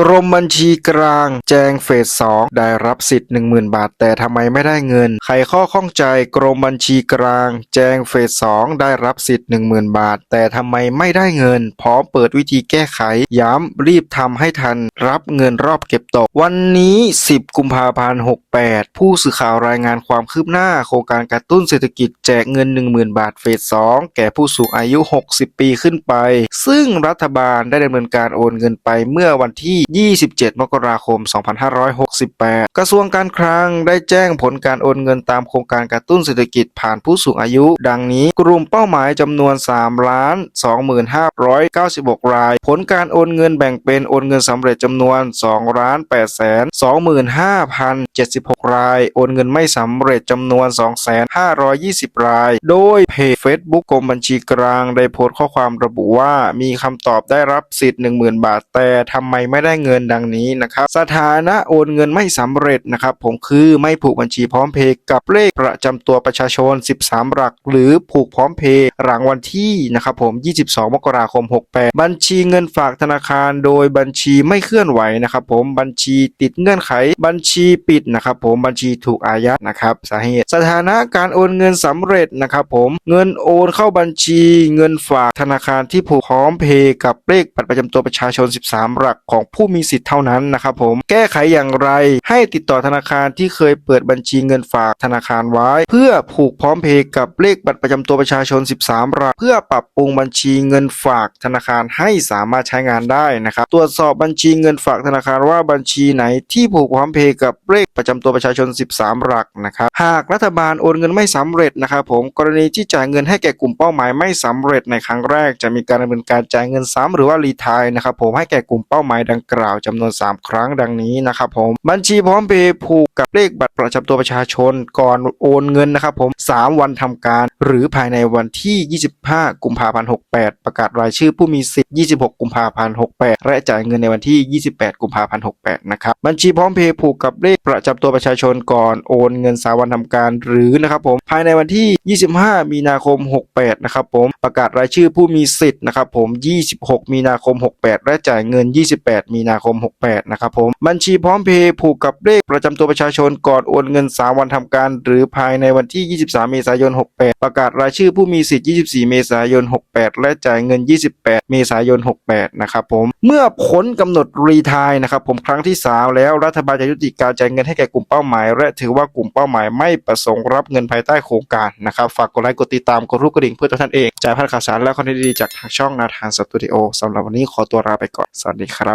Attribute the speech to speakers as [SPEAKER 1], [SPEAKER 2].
[SPEAKER 1] กรมบัญชีกลาง แจงเฟสสองได้รับสิทธิ์ 10,000 บาท แต่ทำไมไม่ได้เงินใครข้อข้องใจกรมบัญชีกลาง แจงเฟสสองได้รับสิทธิ์ 10,000 บาท แต่ทำไมไม่ได้เงิน พร้อมเปิดวิธีแก้ไข ย้ำรีบทำให้ทัน รับเงินรอบเก็บตก วันนี้ 10 กุมภาพันธ์ 68 ผู้สื่อข่าวรายงานความคืบหน้า โครงการกระตุ้นเศรษฐกิจแจกเงิน 10,000 บาทเฟสสองแก่ผู้สูงอายุ 60 ปีขึ้นไป ซึ่งรัฐบาลได้ดำเนินการโอนเงินไปเมื่อวันที่่27 มกราคม 2568 กระทรวงการคลังได้แจ้งผลการโอนเงินตามโครงการกระตุ้นเศรษฐกิจผ่านผู้สูงอายุ ดังนี้กลุ่มเป้าหมายจำนวน 3 ล้าน 2596 ราย ผลการโอนเงินแบ่งเป็นโอนเงินสำเร็จจำนวน 2 ล้าน8แสน25,076 ราย โอนเงินไม่สำเร็จจำนวน 2,520 ราย โดยเพจ Facebook กรมบัญชีกลางได้โพสต์ข้อความระบุว่ามีคำตอบได้รับสิทธิ์ 10,000 บาท แต่ทำไมไม่ได้เงินดังนี้นะครับ สถานะโอนเงินไม่สำเร็จนะครับ ผมคือไม่ผูกบัญชีพร้อมเพย์กับเลขประจำตัวประชาชน 13 หลัก หรือผูกพร้อมเพย์หลังวันที่นะครับผม 22 มกราคม 68 บัญชีเงินฝากธนาคาร โดยบัญชีไม่เคลื่อนไหวนะครับ ผมบัญชีติดเงื่อนไข บัญชีปิดนะครับผมบัญชีถูกอายัดนะครับสาเหตุ สถานะการโอนเงินสำเร็จนะครับผมเงินโอนเข้าบัญชีเงินฝากธนาคารที่ผูกพร้อมเพย์กับเลขบัตรประจำตัวประชาชน 13 หลักของผูู้้มีสิทธิ์เท่านั้นนะครับผมแก้ไขอย่างไรให้ติดต่อธนาคารที่เคยเปิดบัญชีเงินฝากธนาคารไว้ เพื่อผูกพร้อมเพย์กับเลขบัตรประจำตัวประชาชน 13หลักเพื่อปรับปรุงบัญชีเงินฝากธนาคารให้สามารถใช้งานได้นะครับตรวจสอบบัญชีเงินฝากธนาคารว่าบัญชีไหนที่ผูกพร้อมเพย์กับเลขประจำตัวประชาชน 13 หลักนะครับหากรัฐบาลโอนเงินไม่สำเร็จนะครับผมกรณีที่จ่ายเงินให้แก่กลุ่มเป้าหมายไม่สำเร็จในครั้งแรก จะมีการดำเนินการจ่ายเงินซ้ำหรือว่ารีทายนะครับผมให้แก่กลุ่มเป้าหมายดังกล่าวจำนวน 3 ครั้งดังนี้นะครับผม บัญชีพร้อมเพย์ผูกกับเลขบัตรประจำตัวประชาชนก่อนโอนเงินนะครับผม 3 วันทำการ หรือภายในวันที่ 25 กุมภาพันธ์68 ประกาศรายชื่อผู้มีสิทธิ์ 26 กุมภาพันธ์68 และจ่ายเงินในวันที่ 28 กุมภาพันธ์68 นะครับ บัญชีพร้อมเพย์ผูกกับเลขประจำตัวประชาชนก่อนโอนเงิน 3 วันทำการ หรือนะครับผม ภายในวันที่ 25 มีนาคม 68 นะครับผม ประกาศรายชื่อผู้มีสิทธิ์นะครับผม 26 มีนาคม 68 และจ่ายเงิน 28 มีนาคม 68 นะครับผม บัญชีพร้อมเพย์ผูกกับเลขประจำตัวประชาชนก่อนโอนเงิน 3 วันทำการ หรือภายในวันที่ 23 เมษายน 68 ประกาศรายชื่อผู้มีสิทธิ์ 24 เมษายน 68 และจ่ายเงิน 28 เมษายน 68 นะครับผม เมื่อพ้นกำหนดรีทายนะครับผมครั้งที่ 3 แล้วรัฐบาลจะยุติการจ่ายเงินให้แก่กลุ่มเป้าหมาย และถือว่ากลุ่มเป้าหมายไม่ประสงค์รับเงินภายใต้โครงการนะครับฝากกดไลค์กดติดตามกดรูปกระดิ่งเพื่อตัวท่านเองจ่ายพลาดข่าวสารและคอนเทนต์ดีจากทางช่องนาธานสตูดิโอสำหรับวันนี้ขอตัวลาไปก่อน สวัสดีครับ